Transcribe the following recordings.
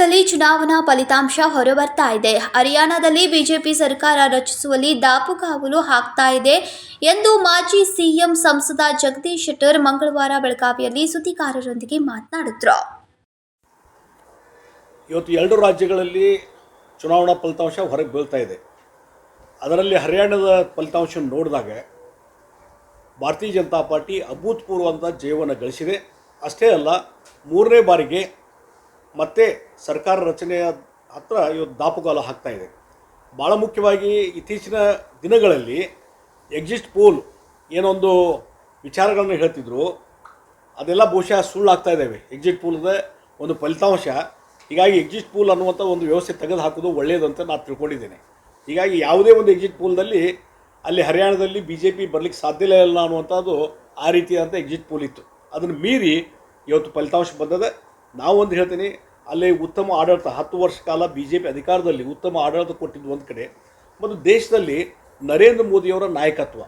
ದೇಶದಲ್ಲಿ ಚುನಾವಣಾ ಫಲಿತಾಂಶ ಹೊರಬರ್ತಾ ಇದೆ. ಹರಿಯಾಣದಲ್ಲಿ ಬಿಜೆಪಿ ಸರ್ಕಾರ ರಚಿಸುವಲ್ಲಿ ದಾಪುಗಾವಲು ಹಾಕ್ತಾ ಇದೆ ಎಂದು ಮಾಜಿ ಸಿಎಂ ಸಂಸದ ಜಗದೀಶ್ ಶೆಟ್ಟರ್ ಮಂಗಳವಾರ ಬೆಳಗಾವಿಯಲ್ಲಿ ಸುದ್ದಿಗಾರರೊಂದಿಗೆ ಮಾತನಾಡಿದ್ರು. ಇವತ್ತು ಎರಡು ರಾಜ್ಯಗಳಲ್ಲಿ ಚುನಾವಣಾ ಫಲಿತಾಂಶ ಹೊರಗೆ ಬೀಳ್ತಾ ಇದೆ. ಅದರಲ್ಲಿ ಹರಿಯಾಣದ ಫಲಿತಾಂಶ ನೋಡಿದಾಗ ಭಾರತೀಯ ಜನತಾ ಪಾರ್ಟಿ ಅಭೂತಪೂರ್ವವಾದ ಜೀವನ ಗಳಿಸಿದೆ. ಅಷ್ಟೇ ಅಲ್ಲ, ಮೂರನೇ ಬಾರಿಗೆ ಮತ್ತೆ ಸರ್ಕಾರ ರಚನೆಯ ಹತ್ರ ಇವತ್ತು ದಾಪುಗಾಲು ಹಾಕ್ತಾ ಇದೆ. ಭಾಳ ಮುಖ್ಯವಾಗಿ ಇತ್ತೀಚಿನ ದಿನಗಳಲ್ಲಿ ಎಕ್ಸಿಸ್ಟ್ ಪೋಲ್ ಏನೊಂದು ವಿಚಾರಗಳನ್ನು ಹೇಳ್ತಿದ್ರು. ಅದೆಲ್ಲ ಬಹುಶಃ ಸುಳ್ಳಾಗ್ತಾ ಇದ್ದಾವೆ ಎಕ್ಸಿಟ್ ಪೂಲ್ದ ಒಂದು ಫಲಿತಾಂಶ. ಹೀಗಾಗಿ ಎಕ್ಸಿಟ್ ಪೂಲ್ ಅನ್ನುವಂಥ ಒಂದು ವ್ಯವಸ್ಥೆ ತೆಗೆದು ಹಾಕೋದು ಒಳ್ಳೆಯದು ಅಂತ ನಾನು ತಿಳ್ಕೊಂಡಿದ್ದೇನೆ. ಹೀಗಾಗಿ ಯಾವುದೇ ಒಂದು ಎಕ್ಸಿಟ್ ಪೂಲ್ದಲ್ಲಿ ಅಲ್ಲಿ ಹರಿಯಾಣದಲ್ಲಿ ಬಿ ಜೆ ಪಿ ಬರಲಿಕ್ಕೆ ಸಾಧ್ಯ ಇಲ್ಲ ಅನ್ನುವಂಥದ್ದು ಆ ರೀತಿಯಾದಂಥ ಎಕ್ಸಿಟ್ ಪೂಲ್ ಇತ್ತು. ಅದನ್ನು ಮೀರಿ ಇವತ್ತು ಫಲಿತಾಂಶ ಬಂದದ. ನಾವೊಂದು ಹೇಳ್ತೀನಿ, ಅಲ್ಲಿ ಉತ್ತಮ ಆಡಳಿತ, ಹತ್ತು ವರ್ಷ ಕಾಲ ಬಿ ಜೆ ಪಿ ಅಧಿಕಾರದಲ್ಲಿ ಉತ್ತಮ ಆಡಳಿತ ಕೊಟ್ಟಿದ್ದು ಒಂದು ಕಡೆ. ಮತ್ತು ದೇಶದಲ್ಲಿ ನರೇಂದ್ರ ಮೋದಿಯವರ ನಾಯಕತ್ವ.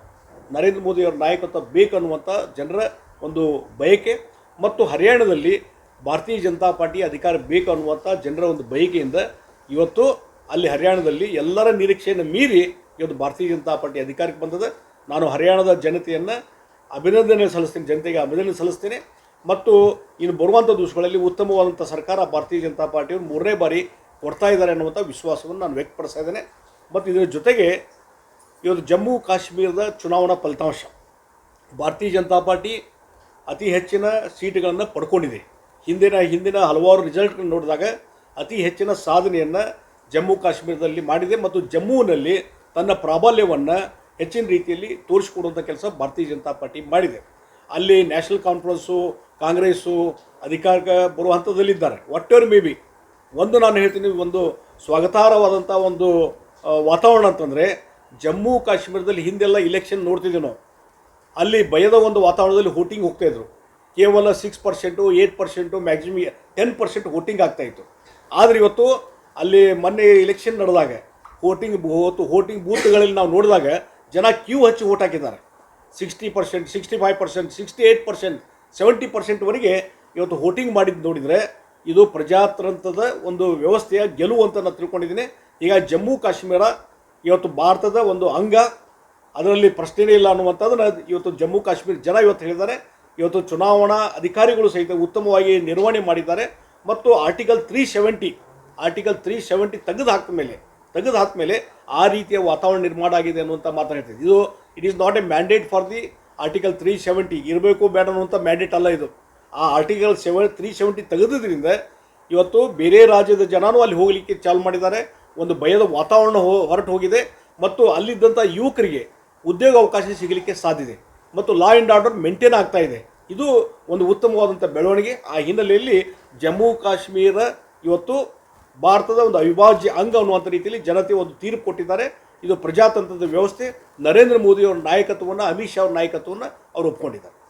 ನರೇಂದ್ರ ಮೋದಿಯವರ ನಾಯಕತ್ವ ಬೇಕನ್ನುವಂಥ ಜನರ ಒಂದು ಬಯಕೆ. ಮತ್ತು ಹರಿಯಾಣದಲ್ಲಿ ಭಾರತೀಯ ಜನತಾ ಪಾರ್ಟಿ ಅಧಿಕಾರ ಬೇಕು ಅನ್ನುವಂಥ ಜನರ ಒಂದು ಬಯಕೆಯಿಂದ ಇವತ್ತು ಅಲ್ಲಿ ಹರಿಯಾಣದಲ್ಲಿ ಎಲ್ಲರ ನಿರೀಕ್ಷೆಯನ್ನು ಮೀರಿ ಇವತ್ತು ಭಾರತೀಯ ಜನತಾ ಪಾರ್ಟಿ ಅಧಿಕಾರಕ್ಕೆ ಬಂದದ. ನಾನು ಹರಿಯಾಣದ ಜನತೆಯನ್ನು ಅಭಿನಂದನೆ ಸಲ್ಲಿಸ್ತೀನಿ, ಜನತೆಗೆ ಅಭಿನಂದನೆ ಸಲ್ಲಿಸ್ತೀನಿ. ಮತ್ತು ಇನ್ನು ಬರುವಂಥ ದಿವಸಗಳಲ್ಲಿ ಉತ್ತಮವಾದಂಥ ಸರ್ಕಾರ, ಭಾರತೀಯ ಜನತಾ ಪಾರ್ಟಿಯವರು ಮೂರನೇ ಬಾರಿ ಕೊಡ್ತಾ ಇದ್ದಾರೆ ಅನ್ನುವಂಥ ವಿಶ್ವಾಸವನ್ನು ನಾನು ವ್ಯಕ್ತಪಡಿಸ್ತಾ ಇದ್ದೇನೆ. ಮತ್ತು ಇದರ ಜೊತೆಗೆ ಇವತ್ತು ಜಮ್ಮು ಕಾಶ್ಮೀರದ ಚುನಾವಣಾ ಫಲಿತಾಂಶ. ಭಾರತೀಯ ಜನತಾ ಪಾರ್ಟಿ ಅತಿ ಹೆಚ್ಚಿನ ಸೀಟುಗಳನ್ನು ಪಡ್ಕೊಂಡಿದೆ. ಹಿಂದಿನ ಹಿಂದಿನ ಹಲವಾರು ರಿಸಲ್ಟ್ಗಳನ್ನು ನೋಡಿದಾಗ ಅತಿ ಹೆಚ್ಚಿನ ಸಾಧನೆಯನ್ನು ಜಮ್ಮು ಕಾಶ್ಮೀರದಲ್ಲಿ ಮಾಡಿದೆ ಮತ್ತು ಜಮ್ಮುವಿನಲ್ಲಿ ತನ್ನ ಪ್ರಾಬಲ್ಯವನ್ನು ಹೆಚ್ಚಿನ ರೀತಿಯಲ್ಲಿ ತೋರಿಸಿಕೊಡುವಂಥ ಕೆಲಸ ಭಾರತೀಯ ಜನತಾ ಪಾರ್ಟಿ ಮಾಡಿದೆ. ಅಲ್ಲಿ ನ್ಯಾಷನಲ್ ಕಾನ್ಫರೆನ್ಸು, ಕಾಂಗ್ರೆಸ್ಸು ಅಧಿಕಾರಕ್ಕೆ ಬರುವ ಹಂತದಲ್ಲಿದ್ದಾರೆ. ಎವರ್ ಮೇ ಬಿ ಒಂದು ನಾನು ಹೇಳ್ತೀನಿ, ಒಂದು ಸ್ವಾಗತಾರ್ಹವಾದಂಥ ಒಂದು ವಾತಾವರಣ ಅಂತಂದರೆ, ಜಮ್ಮು ಕಾಶ್ಮೀರದಲ್ಲಿ ಹಿಂದೆಲ್ಲ ಇಲೆಕ್ಷನ್ ನೋಡ್ತಿದ್ದೀವಿ ನಾವು. ಅಲ್ಲಿ ಭಯದ ಒಂದು ವಾತಾವರಣದಲ್ಲಿ ವೋಟಿಂಗ್ ಹೋಗ್ತಾಯಿದ್ರು ಕೇವಲ six percent eight percent maximum ten percent voting ಆಗ್ತಾಯಿತ್ತು ಆದರೆ ಇವತ್ತು ಅಲ್ಲಿ ಮೊನ್ನೆ ಇಲೆಕ್ಷನ್ ನಡೆದಾಗ ವೋಟಿಂಗ್ ಹೋತು ವೋಟಿಂಗ್ ಬೂತ್ಗಳಲ್ಲಿ ನಾವು ನೋಡಿದಾಗ ಜನ ಕ್ಯೂ ಹಚ್ಚಿ ವೋಟ್ ಹಾಕಿದ್ದಾರೆ. Sixty percent, sixty five percent, sixty eight percent, seventy ಪರ್ಸೆಂಟ್ವರೆಗೆ ಇವತ್ತು ವೋಟಿಂಗ್ ಮಾಡಿದ್ದು ನೋಡಿದರೆ ಇದು ಪ್ರಜಾತಂತ್ರದ ಒಂದು ವ್ಯವಸ್ಥೆಯ ಗೆಲುವು ಅಂತ ನಾನು ತಿಳ್ಕೊಂಡಿದ್ದೀನಿ. ಈಗ ಜಮ್ಮು ಕಾಶ್ಮೀರ ಇವತ್ತು ಭಾರತದ ಒಂದು ಅಂಗ, ಅದರಲ್ಲಿ ಪ್ರಶ್ನೆನೇ ಇಲ್ಲ ಅನ್ನುವಂಥದ್ದನ್ನು ಇವತ್ತು ಜಮ್ಮು ಕಾಶ್ಮೀರ ಜನ ಇವತ್ತು ಹೇಳಿದ್ದಾರೆ. ಇವತ್ತು ಚುನಾವಣಾ ಅಧಿಕಾರಿಗಳು ಸಹಿತ ಉತ್ತಮವಾಗಿ ನಿರ್ವಹಣೆ ಮಾಡಿದ್ದಾರೆ. ಮತ್ತು article three seventy, article three seventy ತೆಗೆದು ಹಾಕಿದ ಮೇಲೆ, ತೆಗೆದು ಹಾಕಿದ ಮೇಲೆ ಆ ರೀತಿಯ ವಾತಾವರಣ ನಿರ್ಮಾಣ ಆಗಿದೆ ಅನ್ನುವಂಥ ಮಾತನಾಡ್ತಿದ್ದೆ ಇದು it is not a mandate for the article three seventy ಇರಬೇಕು ಬೇಡ ಅನ್ನುವಂಥ ಮ್ಯಾಂಡೇಟ್ ಅಲ್ಲ ಇದು. ಆ ಆರ್ಟಿಕಲ್ ಸೆವೆನ್ ತ್ರೀ ಸೆವೆಂಟಿ ತೆಗೆದ್ರಿಂದ ಇವತ್ತು ಬೇರೆ ರಾಜ್ಯದ ಜನನೂ ಅಲ್ಲಿ ಹೋಗಲಿಕ್ಕೆ ಚಾಲು ಮಾಡಿದ್ದಾರೆ. ಒಂದು ಭಯದ ವಾತಾವರಣ ಹೋ, ಹೊರಟು ಹೋಗಿದೆ. ಮತ್ತು ಅಲ್ಲಿದ್ದಂಥ ಯುವಕರಿಗೆ ಉದ್ಯೋಗ ಅವಕಾಶ ಸಿಗಲಿಕ್ಕೆ ಸಾಧ್ಯತೆ ಮತ್ತು ಲಾ ಆ್ಯಂಡ್ ಆರ್ಡರ್ ಮೇಂಟೈನ್ ಆಗ್ತಾ ಇದೆ. ಇದು ಒಂದು ಉತ್ತಮವಾದಂಥ ಬೆಳವಣಿಗೆ. ಆ ಹಿನ್ನೆಲೆಯಲ್ಲಿ ಜಮ್ಮು, ಕಾಶ್ಮೀರ ಇವತ್ತು ಭಾರತದ ಒಂದು ಅವಿಭಾಜ್ಯ ಅಂಗ ಅನ್ನುವಂಥ ರೀತಿಯಲ್ಲಿ ಜನತೆ ಒಂದು ತೀರ್ಪು ಕೊಟ್ಟಿದ್ದಾರೆ. ಇದು ಪ್ರಜಾತಂತ್ರದ ವ್ಯವಸ್ಥೆ. ನರೇಂದ್ರ ಮೋದಿಯವರ ನಾಯಕತ್ವವನ್ನು, ಅಮಿತ್ ಶಾ ಅವರ ನಾಯಕತ್ವವನ್ನು ಅವರು ಒಪ್ಕೊಂಡಿದ್ದಾರೆ.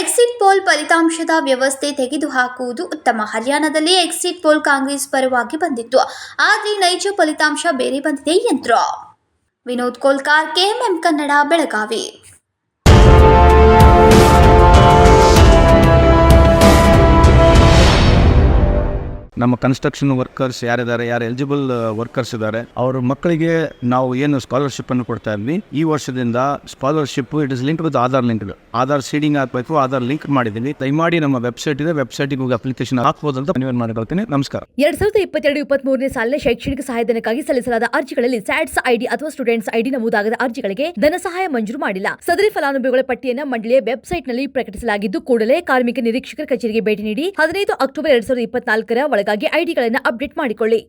ಎಕ್ಸಿಟ್ ಪೋಲ್ ಫಲಿತಾಂಶದ ವ್ಯವಸ್ಥೆ ತೆಗೆದುಹಾಕುವುದು ಉತ್ತಮ. ಹರಿಯಾಣದಲ್ಲಿ ಎಕ್ಸಿಟ್ ಪೋಲ್ ಕಾಂಗ್ರೆಸ್ ಪರವಾಗಿ ಬಂದಿತ್ತು. ಆದರೆ ನೈಜ ಫಲಿತಾಂಶ ಬೇರೆ ಬಂದಿದೆ ಎಂದ್ರು. ವಿನೋದ್ ಕೋಲ್ಕಾರ್, ಕೆಎಂಎಂ ಕನ್ನಡ, ಬೆಳಗಾವಿ. ನಮ್ಮ ಕನ್ಸ್ಟ್ರಕ್ಷನ್ ವರ್ಕರ್ಸ್ ಯಾರಿದ್ದಾರೆ, ಯಾರು ಎಲಿಜಿಬಲ್ ವರ್ಕರ್ಸ್ ಇದ್ದಾರೆ, ಅವ್ರ ಮಕ್ಕಳಿಗೆ ನಾವು ಏನು ಸ್ಕಾಲರ್ಶಿಪ್ ಅನ್ನು ಕೊಡ್ತಾ ಇದ್ವಿ. ಈ ವರ್ಷದಿಂದ scholarship it is link with Aadhaar link Aadhaar seeding ಹಾಕಬೇಕು ಆಧಾರ್ ಲಿಂಕ್ ಮಾಡಿದ್ದೀನಿ ದಯಮಾಡಿ ನಮ್ಮ ವೆಬ್ಸೈಟ್ ಇದೆ ವೆಬ್ಸೈಟ್ಗೆ ಹೋಗಿ ಅಪ್ಲಿಕೇಶನ್ ಹಾಕಬಹುದು ಅಂತ ಮನವಿ ಮಾಡ್ಕೊಳ್ತೀನಿ. ನಮಸ್ಕಾರ. ಎರಡ್ ಸಾವಿರದ ಇಪ್ಪತ್ತೆರಡು ಇಪ್ಪತ್ಮೂರನೇ ಸಾಲಿನ ಶೈಕ್ಷಣಿಕ ಸಹಾಯಧನಕ್ಕಾಗಿ ಸಲ್ಲಿಸಲಾದ ಅರ್ಜಿಗಳಲ್ಲಿ ಸ್ಯಾಟ್ಸ್ ಐಡಿ ಅಥವಾ ಸ್ಟೂಡೆಂಟ್ಸ್ ಐಡಿ ನಮೂದಾಗದ ಅರ್ಜಿಗಳಿಗೆ ಧನ ಸಹಾಯ ಮಂಜೂರು ಮಾಡಿಲ್ಲ. ಸದರಿ ಫಲಾನುಭವಿಗಳ ಪಟ್ಟಿಯನ್ನು ಮಂಡಳಿಯ ವೆಬ್ಸೈಟ್ನಲ್ಲಿ ಪ್ರಕಟಿಸಲಾಗಿದ್ದು, ಕೂಡಲೇ ಕಾರ್ಮಿಕ ನಿರೀಕ್ಷಕರ ಕಚೇರಿಗೆ ಭೇಟಿ ನೀಡಿ ಹದಿನೈದು ಅಕ್ಟೋಬರ್ ಎರಡ್ ಸಾವಿರದ ಇಪ್ಪತ್ನಾಲ್ಕರ ಒಳಗಾಗಿ ಐಡಿಗಳನ್ನು ಅಪ್ಡೇಟ್ ಮಾಡಿಕೊಳ್ಳಿ.